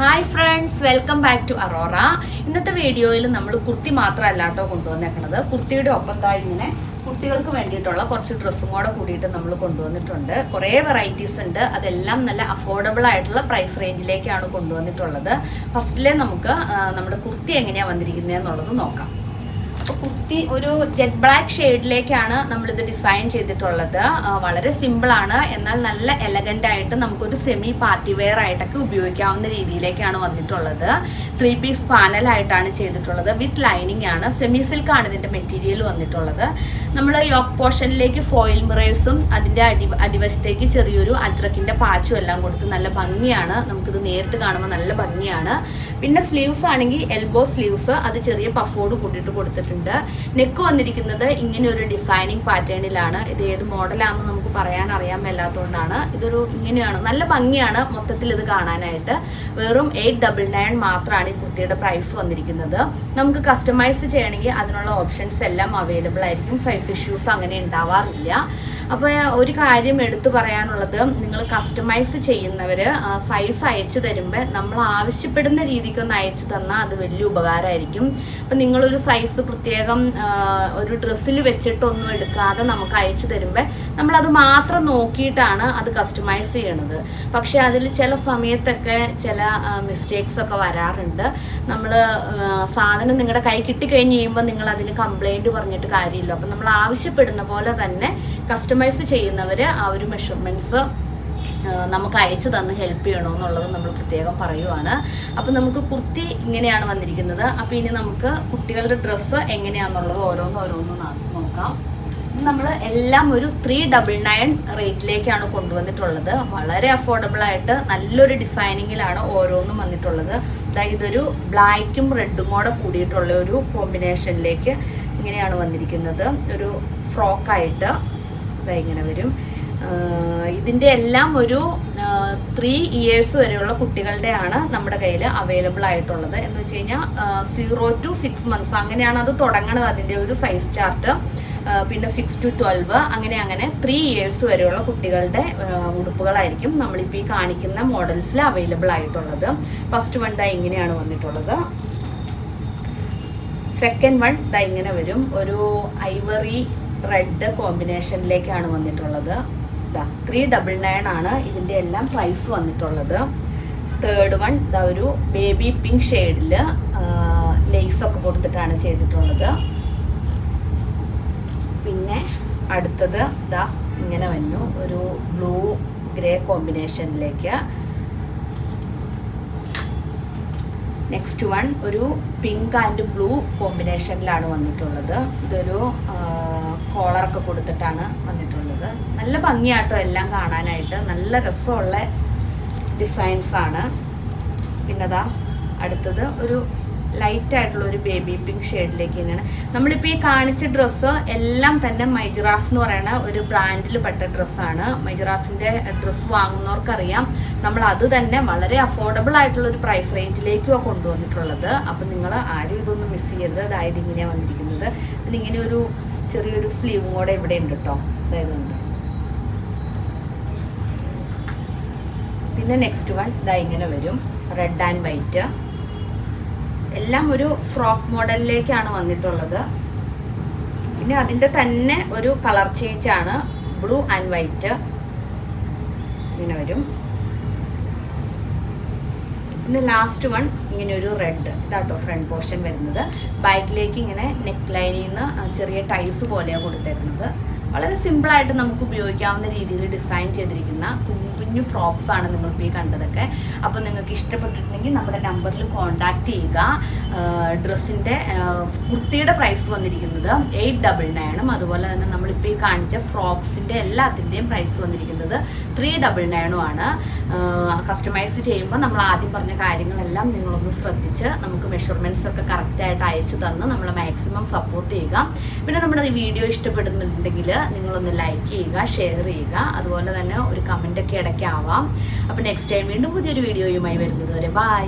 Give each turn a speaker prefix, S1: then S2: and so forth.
S1: Hi friends welcome back to Aurora ഇന്നത്തെ വീഡിയോയിൽ നമ്മൾ കുർത്തി മാത്രമല്ല കേട്ടോ കൊണ്ടുവന്നേക്കണത്. കുർത്തിയുടെ ഒപ്പം ഇങ്ങനെ കുട്ടികൾക്ക് വേണ്ടിയിട്ടുള്ള കുറച്ച് ഡ്രസ്സും കൂടെ കൂടിയിട്ട് നമ്മൾ കൊണ്ടുവന്നിട്ടുണ്ട്. കുറേ വെറൈറ്റീസ് ഉണ്ട്. അതെല്ലാം നല്ല അഫോർഡബിൾ ആയിട്ടുള്ള പ്രൈസ് റേഞ്ചിലേക്കാണ് കൊണ്ടുവന്നിട്ടുള്ളത്. ഫസ്റ്റിലെ നമുക്ക് നമ്മുടെ കുർത്തി എങ്ങനെയാണ് വന്നിരിക്കുന്നത് എന്നുള്ളത് നോക്കാം. അപ്പോൾ ഒരു ജെറ്റ് ബ്ലാക്ക് ഷെയ്ഡിലേക്കാണ് നമ്മളിത് ഡിസൈൻ ചെയ്തിട്ടുള്ളത്. വളരെ സിമ്പിളാണ് എന്നാൽ നല്ല എലഗന്റ് ആയിട്ട് നമുക്കൊരു സെമി പാർട്ടി വെയർ ആയിട്ടൊക്കെ ഉപയോഗിക്കാവുന്ന രീതിയിലേക്കാണ് വന്നിട്ടുള്ളത്. ത്രീ പീസ് പാനലായിട്ടാണ് ചെയ്തിട്ടുള്ളത്. വിത്ത് ലൈനിങ് ആണ്. സെമി സിൽക്ക് ആണ് ഇതിന്റെ മെറ്റീരിയൽ വന്നിട്ടുള്ളത്. നമ്മൾ യോക്ക് പോർഷനിലേക്ക് ഫോയിൽ മിറേഴ്സും അതിന്റെ അടി അടിവശത്തേക്ക് ചെറിയൊരു അജ്രക്കിന്റെ പാച്ചും എല്ലാം കൊടുത്ത് നല്ല ഭംഗിയാണ്. നമുക്കിത് നേരിട്ട് കാണുമ്പോൾ നല്ല ഭംഗിയാണ്. പിന്നെ സ്ലീവ്സ് ആണെങ്കിൽ എൽബോ സ്ലീവ്സ് അത് ചെറിയ പഫോട് കൂട്ടിയിട്ട് കൊടുത്തിട്ടുണ്ട്. നെക്ക് വന്നിരിക്കുന്നത് ഇങ്ങനെ ഒരു ഡിസൈനിങ് പാറ്റേണിലാണ് ഇത് ഏത് മോഡലാണെന്ന് നമുക്ക് പറയാൻ അറിയാൻ മേലാത്തതുകൊണ്ടാണ് ഇതൊരു ഇങ്ങനെയാണ്. നല്ല ഭംഗിയാണ് മൊത്തത്തിൽ ഇത് കാണാനായിട്ട്. വെറും എയ്റ്റ് ഡബിൾ നയൻ മാത്രമാണ് ഈ കുർത്തിയുടെ പ്രൈസ് വന്നിരിക്കുന്നത്. നമുക്ക് കസ്റ്റമൈസ് ചെയ്യണമെങ്കിൽ അതിനുള്ള ഓപ്ഷൻസ് എല്ലാം അവൈലബിൾ ആയിരിക്കും. സൈസ് ഇഷ്യൂസ് അങ്ങനെ ഉണ്ടാവാറില്ല. അപ്പോൾ ഒരു കാര്യം എടുത്തു പറയാനുള്ളത്. നിങ്ങൾ കസ്റ്റമൈസ് ചെയ്യുന്നവർ സൈസ് അയച്ചു തരുമ്പോൾ നമ്മൾ ആവശ്യപ്പെടുന്ന രീതിക്കൊന്ന് അയച്ചു തന്നാൽ അത് വലിയ ഉപകാരമായിരിക്കും. അപ്പം നിങ്ങളൊരു സൈസ് പ്രത്യേകം ഒരു ഡ്രസ്സിൽ വെച്ചിട്ടൊന്നും എടുക്കാതെ നമുക്ക് അയച്ചു തരുമ്പോൾ നമ്മളത് മാത്രം നോക്കിയിട്ടാണ് അത് കസ്റ്റമൈസ് ചെയ്യണത്. പക്ഷേ അതിൽ ചില സമയത്തൊക്കെ ചില മിസ്റ്റേക്സ് ഒക്കെ വരാറുണ്ട്. നമ്മൾ സാധനം നിങ്ങളുടെ കൈ കിട്ടിക്കഴിഞ്ഞ് കഴിയുമ്പോൾ നിങ്ങൾ അതിന് കംപ്ലൈന്റ് പറഞ്ഞിട്ട് കാര്യമില്ല. അപ്പം നമ്മൾ ആവശ്യപ്പെടുന്ന പോലെ തന്നെ കസ്റ്റമൈസ് ചെയ്യുന്നവർ ആ ഒരു മെഷർമെന്റ്സ് നമുക്ക് അയച്ചു തന്ന് ഹെൽപ്പ് ചെയ്യണമെന്നുള്ളത് നമ്മൾ പ്രത്യേകം പറയുവാണ്. അപ്പം നമുക്ക് കുർത്തി ഇങ്ങനെയാണ് വന്നിരിക്കുന്നത്. അപ്പം ഇനി നമുക്ക് കുട്ടികളുടെ ഡ്രസ്സ് എങ്ങനെയാണെന്നുള്ളത് ഓരോന്ന് ഓരോന്ന് നോക്കാം. നമ്മൾ എല്ലാം ഒരു ത്രീ ഡബിൾ നയൻ റേറ്റിലേക്കാണ് കൊണ്ടുവന്നിട്ടുള്ളത്. വളരെ അഫോർഡബിൾ ആയിട്ട് നല്ലൊരു ഡിസൈനിങ്ങിലാണ് ഓരോന്നും വന്നിട്ടുള്ളത്. അതായത് ഇതൊരു ബ്ലാക്കും റെഡും കൂടെ കൂടിയിട്ടുള്ള ഒരു കോമ്പിനേഷനിലേക്ക് ഇങ്ങനെയാണ് വന്നിരിക്കുന്നത്. ഒരു ഫ്രോക്കായിട്ട് ഇങ്ങനെ വരും. ഇതിന്റെ എല്ലാം ഒരു ത്രീ ഇയേഴ്സ് വരെയുള്ള കുട്ടികളുടെയാണ് നമ്മുടെ കയ്യിൽ അവൈലബിൾ ആയിട്ടുള്ളത്. എന്ന് വെച്ച് കഴിഞ്ഞാൽ സീറോ ടു സിക്സ് മന്ത്സ് അങ്ങനെയാണ് അത് തുടങ്ങണത് അതിന്റെ ഒരു സൈസ് ചാർട്ട് പിന്നെ സിക്സ് ടു ട്വൽവ് അങ്ങനെ അങ്ങനെ ത്രീ ഇയേഴ്സ് വരെയുള്ള കുട്ടികളുടെ ഉടുപ്പുകളായിരിക്കും നമ്മളിപ്പോൾ ഈ കാണിക്കുന്ന മോഡൽസിൽ അവൈലബിൾ ആയിട്ടുള്ളത്. ഫസ്റ്റ് വൺ ദാ ഇങ്ങനെയാണ് വന്നിട്ടുള്ളത്. സെക്കൻഡ് വൺ ദാ ഇങ്ങനെ വരും. ഒരു ഐവറി റെഡ് കോമ്പിനേഷനിലേക്കാണ് വന്നിട്ടുള്ളത്. ദാ ത്രീ ഡബിൾ നയൻ ആണ് ഇതിന്റെ എല്ലാം പ്രൈസ് വന്നിട്ടുള്ളത്. തേർഡ് വൺ ദാ ഒരു ബേബി പിങ്ക് ഷെയ്ഡിൽ ലേസൊക്കെ കൊടുത്തിട്ടാണ് ചെയ്തിട്ടുള്ളത്. പിന്നെ അടുത്തത് ദാ ഇങ്ങനെ വന്നു. ഒരു ബ്ലൂ ഗ്രേ കോമ്പിനേഷനിലേക്ക് നെക്സ്റ്റ് വൺ ഒരു പിങ്ക് ആൻഡ് ബ്ലൂ കോമ്പിനേഷനിലാണ് വന്നിട്ടുള്ളത്. ഇതൊരു കോളറൊക്കെ കൊടുത്തിട്ടാണ് വന്നിട്ടുള്ളത്. നല്ല ഭംഗിയാട്ടോ എല്ലാം കാണാനായിട്ട്. നല്ല രസമുള്ള ഡിസൈൻസ് ആണ്. പിന്നെതാ അടുത്തത് ഒരു ലൈറ്റ് ആയിട്ടുള്ള ഒരു ബേബി പിങ്ക് ഷെയ്ഡിലേക്ക് തന്നെയാണ്. നമ്മളിപ്പോൾ ഈ കാണിച്ച ഡ്രസ്സ് എല്ലാം തന്നെ മൈജിറാഫ് എന്ന് പറയുന്ന ഒരു ബ്രാൻഡിൽ പെട്ട ഡ്രസ്സാണ് മൈജിറാഫിന്റെ ഡ്രസ്സ് വാങ്ങുന്നവർക്കറിയാം. നമ്മൾ അത് തന്നെ വളരെ അഫോർഡബിൾ ആയിട്ടുള്ള ഒരു പ്രൈസ് റേഞ്ചിലേക്കുമാണ് കൊണ്ടുവന്നിട്ടുള്ളത്. അപ്പം നിങ്ങൾ ആരും ഇതൊന്നും മിസ് ചെയ്യരുത്. അതായത് ഇങ്ങനെയാണ് വന്നിരിക്കുന്നത്. ഇങ്ങനെ ഒരു ചെറിയൊരു സ്ലീവും കൂടെ ഇവിടെ ഉണ്ട് കേട്ടോ അതായത് ഉണ്ട്. പിന്നെ നെക്സ്റ്റ് വൺ ഇതാ ഇങ്ങനെ വരും. റെഡ് ആൻഡ് വൈറ്റ് എല്ലാം ഒരു ഫ്രോക്ക് മോഡലിലേക്കാണ് വന്നിട്ടുള്ളത്. പിന്നെ അതിന്റെ തന്നെ ഒരു കളർ ചേഞ്ച് ആണ്. ബ്ലൂ ആൻഡ് വൈറ്റ് ഇങ്ങനെ വരും. പിന്നെ ലാസ്റ്റ് വൺ ഇങ്ങനെ ഒരു റെഡ് ഇതാട്ടോ ഫ്രണ്ട് പോർഷൻ വരുന്നത്. ബാക്കിലേക്ക് ഇങ്ങനെ നെക്ക് ലൈനിൽ നിന്ന് ചെറിയ ടൈസ് പോലെയാണ് കൊടുത്തിരുന്നത്. വളരെ സിമ്പിളായിട്ട് നമുക്ക് ഉപയോഗിക്കാവുന്ന രീതിയിൽ ഡിസൈൻ ചെയ്തിരിക്കുന്ന കുഞ്ഞു കുഞ്ഞു ഫ്രോക്സ് ആണ് നിങ്ങളിപ്പോൾ ഈ കണ്ടതൊക്കെ. അപ്പോൾ നിങ്ങൾക്ക് ഇഷ്ടപ്പെട്ടിട്ടുണ്ടെങ്കിൽ നമ്മുടെ നമ്പറിൽ കോൺടാക്റ്റ് ചെയ്യുക. ഡ്രസ്സിന്റെ കുർത്തിയുടെ പ്രൈസ് വന്നിരിക്കുന്നത് എയ്റ്റ് ഡബിൾ നയനും അതുപോലെ തന്നെ നമ്മളിപ്പോൾ ഈ കാണിച്ച ഫ്രോക്സിന്റെ എല്ലാത്തിന്റെയും പ്രൈസ് വന്നിരിക്കുന്നത് ത്രീ ഡബിൾ നയനും ആണ്. കസ്റ്റമൈസ് ചെയ്യുമ്പോൾ നമ്മൾ ആദ്യം പറഞ്ഞ കാര്യങ്ങളെല്ലാം നിങ്ങളൊന്ന് ശ്രദ്ധിച്ച് നമുക്ക് മെഷർമെന്റ്സ് ഒക്കെ കറക്റ്റായിട്ട് അയച്ചു തന്ന് നമ്മൾ മാക്സിമം സപ്പോർട്ട് ചെയ്യുക. പിന്നെ നമ്മുടെ ഈ വീഡിയോ ഇഷ്ടപ്പെടുന്നുണ്ടെങ്കിൽ നിങ്ങളൊന്ന് ലൈക്ക് ചെയ്യുക ഷെയർ ചെയ്യുക. അതുപോലെ തന്നെ ഒരു കമന്റ് ഒക്കെ ഇടയ്ക്കാവാം അപ്പോൾ നെക്സ്റ്റ് ടൈം വീണ്ടും പുതിയൊരു വീഡിയോയുമായി വരുന്നത് വരെ ബൈ